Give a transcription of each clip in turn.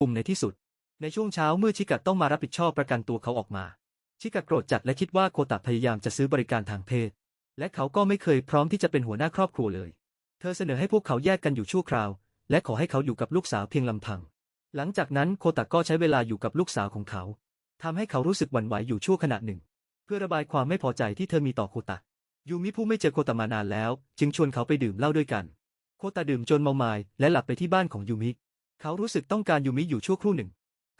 ปุ่มในที่สุด ในช่วงเช้าเมื่อชิกะต้องมารับผิดชอบประกันตัวเขาออกมา ชิกะโกรธจัดและคิดว่าโคตะพยายามจะซื้อบริการทางเพศ และเขาก็ไม่เคยพร้อมที่จะเป็นหัวหน้าครอบครัวเลย เธอเสนอให้พวกเขาแยกกันอยู่ชั่วคราว และขอให้เขาอยู่กับลูกสาวเพียงลำพัง หลังจากนั้นโคตะก็ใช้เวลาอยู่กับลูกสาวของเขาทำให้เขารู้สึกหวั่นไหวอยู่ชั่วขณะหนึ่ง เพื่อระบายความไม่พอใจที่เธอมีต่อโคตะยูมิผู้ไม่เจอโคตะมานานแล้ว จึงชวนเขาไปดื่มเหล้าด้วยกัน โคตะดื่มจนเมามายและหลับไปที่บ้านของยูมิ เขารู้สึกต้องการยูมิอยู่ชั่วครู่หนึ่ง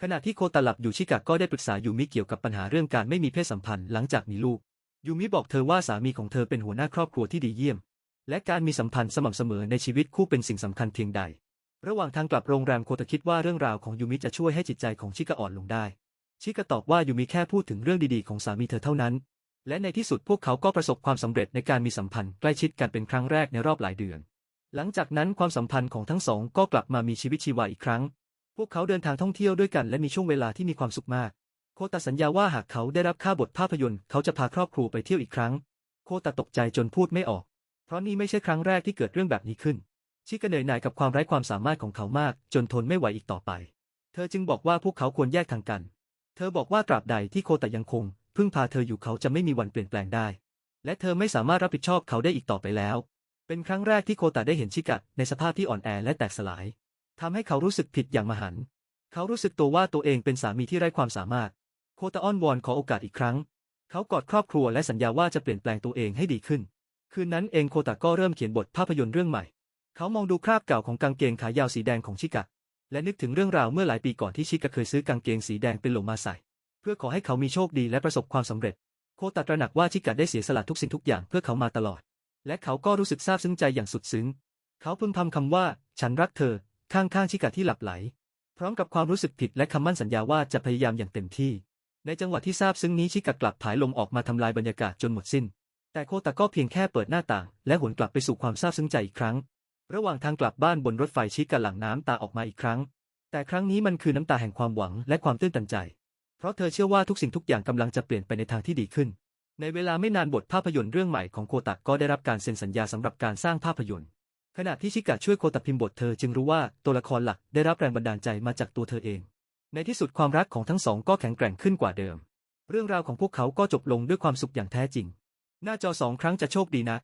ขณะที่โคตะหลับอยู่ชิกะก็ได้ปรึกษายูมิเกี่ยวกับปัญหาเรื่องการไม่มีเพศสัมพันธ์หลังจากมีลูก ยูมิบอกเธอว่าสามีของเธอเป็นหัวหน้าครอบครัวที่ดีเยี่ยม และการมีสัมพันธ์สม่ำเสมอในชีวิตคู่เป็นสิ่งสำคัญเพียงใด ระหว่างทางกลับโรงแรมโคตะคิดว่าเรื่องราวของยูมิจะช่วยให้จิตใจของชิกะอ่อนลงได้ ชิกะตอบว่ายูมิแค่พูดถึงเรื่องดีๆของสามีเธอเท่านั้น และในที่สุดพวกเขาก็ประสบความสำเร็จในการมีสัมพันธ์ใกล้ชิดกันเป็นครั้งแรกในรอบหลายเดือน หลังจากนั้นความสัมพันธ์ของทั้งสองก็กลับมามีชีวิตชีวาอีกครั้ง พวกเขาเดินทางท่องเที่ยวด้วยกันและมีช่วงเวลาที่มีความสุขมาก โคตะสัญญาว่าหากเขาได้รับค่าบทภาพยนตร์เขาจะพาครอบครัวไปเที่ยวอีกครั้ง โคตะตกใจจนพูดไม่ออก เพราะนี่ไม่ใช่ครั้งแรกที่เกิดเรื่องแบบนี้ขึ้น ชิกะเหนื่อยหน่ายกับความไร้ความสามารถของเขามาก จนทนไม่ไหวอีกต่อไป เธอจึงบอกว่าพวกเขาควรแยกทางกัน เธอบอกว่าตราบใดที่โคตะยังคง พึ่งพาเธออยู่เขาจะไม่มีวันเปลี่ยนแปลงได้ และเธอไม่สามารถรับผิดชอบเขาได้อีกต่อไปแล้ว เป็นครั้งแรกที่โคตะได้เห็นชิกะในสภาพที่อ่อนแอและแตกสลายทำให้เขารู้สึกผิดอย่างมหันต์เขารู้สึกตัวว่าตัวเองเป็นสามีที่ไร้ความสามารถ โคตะอ้อนวอนขอโอกาสอีกครั้ง เขากอดครอบครัวและสัญญาว่าจะเปลี่ยนแปลงตัวเองให้ดีขึ้น คืนนั้นเองโคตะก็เริ่มเขียนบทภาพยนตร์เรื่องใหม่ เขามองดูคราบเก่าของกางเกงขายาวสีแดงของชิกะ และนึกถึงเรื่องราวเมื่อหลายปีก่อนที่ชิกะเคยซื้อกางเกงสีแดงเป็นหลงมาใส่ เพื่อขอให้เขามีโชคดีและประสบความสำเร็จ โคตะตระหนักว่าชิกะได้เสียสละทุกสิ่งทุกอย่างเพื่อเขามาตลอด และเขาก็รู้สึกซาบซึ้งใจอย่างสุดซึ้ง เขาพึมพำคำว่า ฉันรักเธอ ข้างๆชิกะที่หลับไหล พร้อมกับความรู้สึกผิดและคำมั่นสัญญาว่าจะพยายามอย่างเต็มที่ ในจังหวะที่ซาบซึ้งนี้ชิกะกลับผายลมออกมาทำลายบรรยากาศจนหมดสิ้น แต่โคตะก็เพียงแค่เปิดหน้าต่าง และหวนกลับไปสู่ความซาบซึ้งใจอีกครั้ง ระหว่างทางกลับบ้านบนรถไฟชิกะหลั่งน้ำตาออกมาอีกครั้ง แต่ครั้งนี้มันคือน้ำตาแห่งความหวังและความตื้นตันใจ เพราะเธอเชื่อว่าทุกสิ่งทุกอย่างกำลังจะเปลี่ยนไปในทางที่ดีขึ้น ในเวลาไม่นานบทภาพยนตร์เรื่องใหม่ของโคตะก็ได้รับการเซ็นสัญญาสำหรับการสร้างภาพยนตร์ ขณะที่ชิกะช่วยโคตะพิมพ์บทเธอจึงรู้ว่าตัวละครหลักได้รับแรงบันดาลใจมาจากตัวเธอเอง ในที่สุดความรักของทั้งสองก็แข็งแกร่งขึ้นกว่าเดิม เรื่องราวของพวกเขาก็จบลงด้วยความสุขอย่างแท้จริง หน้าจอสองครั้งจะโชคดีนะ